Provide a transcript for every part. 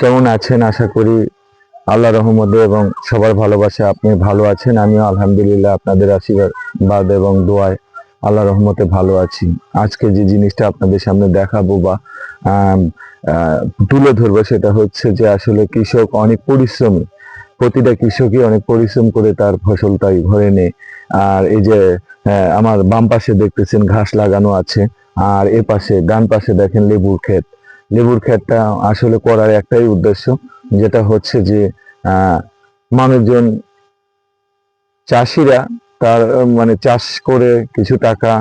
কেমন আছেন? আশা করি আল্লাহ রহমতে এবং সবার ভালোবাসা আপনি ভালো আছেন। আমিও আলহামদুলিল্লাহ আপনাদের আশীর্বাদ এবং দোয়ায় আল্লাহ রহমতে ভালো আছি। আজকে যে জিনিসটা আপনাদের সামনে দেখাবো বা তুলে ধরবো সেটা হচ্ছে যে আসলে কৃষক অনেক পরিশ্রমী। প্রতিটা কৃষকই অনেক পরিশ্রম করে তার ফসলটাই ঘরে নেয়। আর এই যে আমার বাম পাশে দেখতেছেন ঘাস লাগানো আছে। আর এ পাশে, ডান পাশে দেখেন লেবুর ক্ষেত। লেবুর ক্ষেতটা আসলে করার একটাই উদ্দেশ্য, যেটা হচ্ছে যে মানুষজন চাষিরা তার মানে চাষ করে কিছু টাকা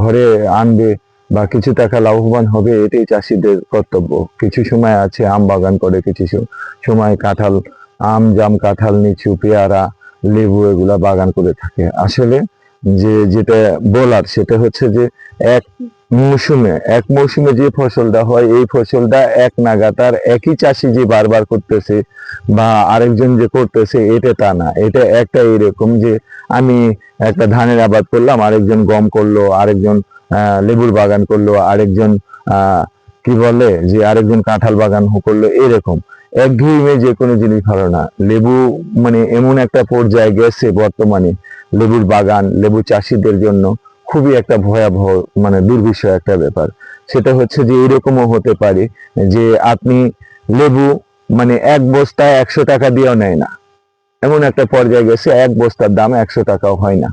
ঘরে আনবে বা কিছু টাকা লাভবান হবে, এটাই চাষিদের কর্তব্য। কিছু সময় আছে আম বাগান করে, কিছু সময় কাঁঠাল, আম, জাম, কাঁঠাল, লিচু, পেয়ারা, লেবু এগুলা বাগান করে থাকে। আসলে যে, যেটা বলার সেটা হচ্ছে যে, এক মৌসুমে, এক মৌসুমে যে ফসলটা হয়, এই ফসলটা এক নাগাতার একই চাষি যে বারবার করতেছে বা আরেকজন যে করতেছে, এটা তা না। এটা একটা এরকম যে আমি একটা ধানের আবাদ করলাম, আরেকজন গম করল, আরেকজন লেবুর বাগান করল, আরেকজন কি বলে যে আরেকজন কাঁঠাল বাগান করল, এরকম। একঘেয়েমে যে কোনো জিনিস ভালো না। লেবু মানে এমন একটা পর্যায়ে গেছে বর্তমানে, লেবুর বাগান, লেবু চাষিদের জন্য। খুবই একটা ভয়াবহ মানে দুর্বিষয় একটা ব্যাপার। সেটা হচ্ছে যে এরকমও হতে পারে যে আপনি লেবু মানে এক বস্তা একশো টাকা দিয়েও নেয় না। এমন একটা পর্যায়ে গেছে, এক বস্তার দাম একশো টাকাও হয় না।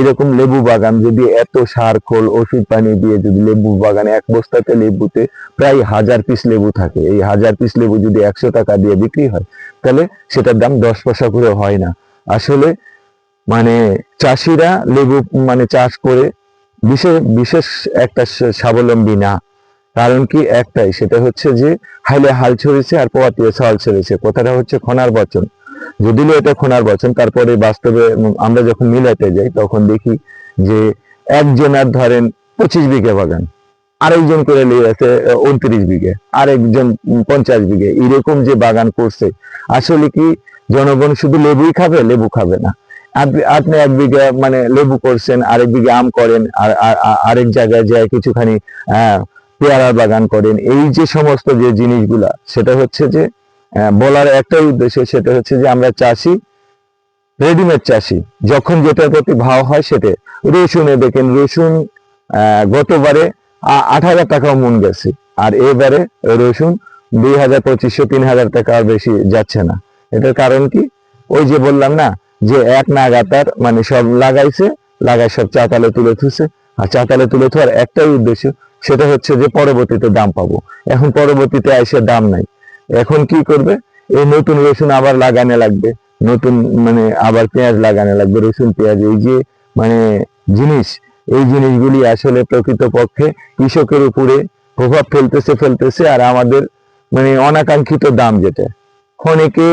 এরকম লেবু বাগান যদি এত সার, খোল, ওষুধ, পানি দিয়ে যদি লেবু বাগানে, এক বস্তাতে লেবুতে প্রায় হাজার পিস লেবু থাকে। এই হাজার পিস লেবু যদি একশো টাকা দিয়ে বিক্রি হয়, তাহলে সেটার দাম দশ পয়সা করে হয় না। আসলে মানে চাষিরা লেবু মানে চাষ করে বিশেষ বিশেষ একটা স্বাবলম্বী না। কারণ কি একটাই, সেটা হচ্ছে যে হাইলে হাল ছড়েছে আর পোয়াতিয়ে ছাল ছেড়েছে। কথাটা হচ্ছে খনার বচন। যদিও এটা খনার বচন, তারপরে বাস্তবে আমরা যখন মিলাতে যাই, তখন দেখি যে একজনের ধরেন পঁচিশ বিঘে বাগান, আরেকজন করে আছে উনত্রিশ বিঘে, আরেকজন পঞ্চাশ বিঘে। এরকম যে বাগান করছে, আসলে কি জনগণ শুধু লেবুই খাবে, লেবু খাবে না। আপনি এক বিঘা মানে লেবু করছেন আরেক বিঘা আম করেন আর আর- আর- আরেক জায়গায় যায় কিছুখানি আহ পেয়ারার বাগান করেন এই যে সমস্ত যে জিনিসগুলা সেটা হচ্ছে যে আহ, বলার একটাই উদ্দেশ্য সেটা হচ্ছে যে আমরা চাষি রেডিমেড চাষি যখন যেটার প্রতি ভাও হয় সেটা রসুনে দেখেন রসুন গতবারে আট হাজার টাকাও মন গেছে আর এবারে রসুন দুই হাজার পঁচিশশো তিন হাজার টাকা বেশি যাচ্ছে না। এটার কারণ কি? ওই যে বললাম না যে এক নাগাতার মানে সব লাগাইছে লাগাই সব চাতালে তুলে থুছে আর চাতালে তুলে থোয়ার একটাই উদ্দেশ্য, সেটা হচ্ছে যে পরবর্তীতে দাম পাবো। এখন পরবর্তীতে এসে দাম নাই। এখন কি করবে? এই নতুন রসুন আবার লাগানো লাগবে। নতুন মানে আবার পেঁয়াজ লাগানো লাগবে, রসুন, পেঁয়াজ, এই যে মানে জিনিস, এই জিনিসগুলি আসলে প্রকৃতপক্ষে কৃষকের উপরে প্রভাব ফেলতেছে ফেলতেছে, আর আমাদের মানে অনাকাঙ্ক্ষিত দাম যেটা। অনেকে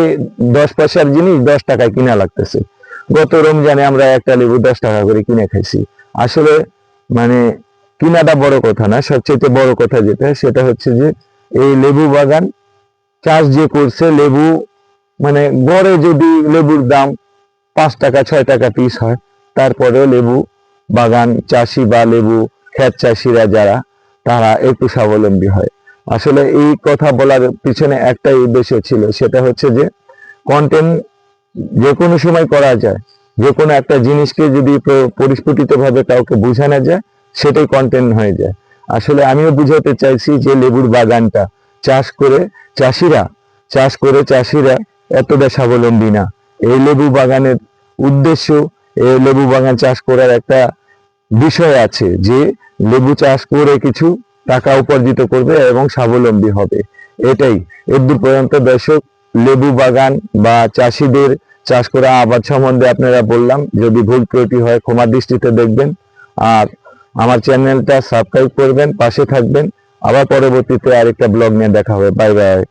দশ পয়সার জিনিস দশ টাকায় কিনা লাগতেছে। গত রমজানে আমরা একটা লেবু দশ টাকা করে কিনে খাইছি। আসলে মানে কিনাটা বড় কথা না সবচেয়ে বড় কথা যেটা, সেটা হচ্ছে যে এই লেবু বাগান চাষ যে করছে, লেবু মানে গড়ে যদি লেবুর দাম পাঁচ টাকা, ছয় টাকা পিস হয়, তারপরেও লেবু বাগান চাষি বা লেবু ক্ষেত চাষিরা যারা, তারা একটু স্বাবলম্বী হয়। আসলে এই কথা বলার পিছনে একটাই উদ্দেশ্য ছিল, সেটা হচ্ছে যে কন্টেন্ট যে কোনো সময় করা যায় যে কোনো একটা জিনিসকে যদি পরিস্ফুটিত ভাবে কাউকে বোঝানো যায়, সেটাই কন্টেন্ট হয়ে যায়। আসলে আমিও বুঝাতে চাইছি যে লেবুর বাগানটা চাষ করে চাষিরা, চাষ করে চাষিরা এতটা স্বাবলম্বী না। এই লেবু বাগানের উদ্দেশ্য, এই লেবু বাগান চাষ করার একটা বিষয় আছে যে লেবু চাষ করে কিছু টাকা উপার্জিত করবে এবং স্বাবলম্বী হবে। এটাই। এদূর পর্যন্ত দর্শক, লেবু বাগান বা চাষিদের চাষ করা আবাদ সম্বন্ধে আপনারা বললাম। যদি ভুল ত্রুটি হয়, ক্ষমা দৃষ্টিতে দেখবেন। আর আমার চ্যানেলটা সাবস্ক্রাইব করবেন, পাশে থাকবেন। আবার পরবর্তীতে আরেকটা ব্লগ নিয়ে দেখা হবে। Bye bye.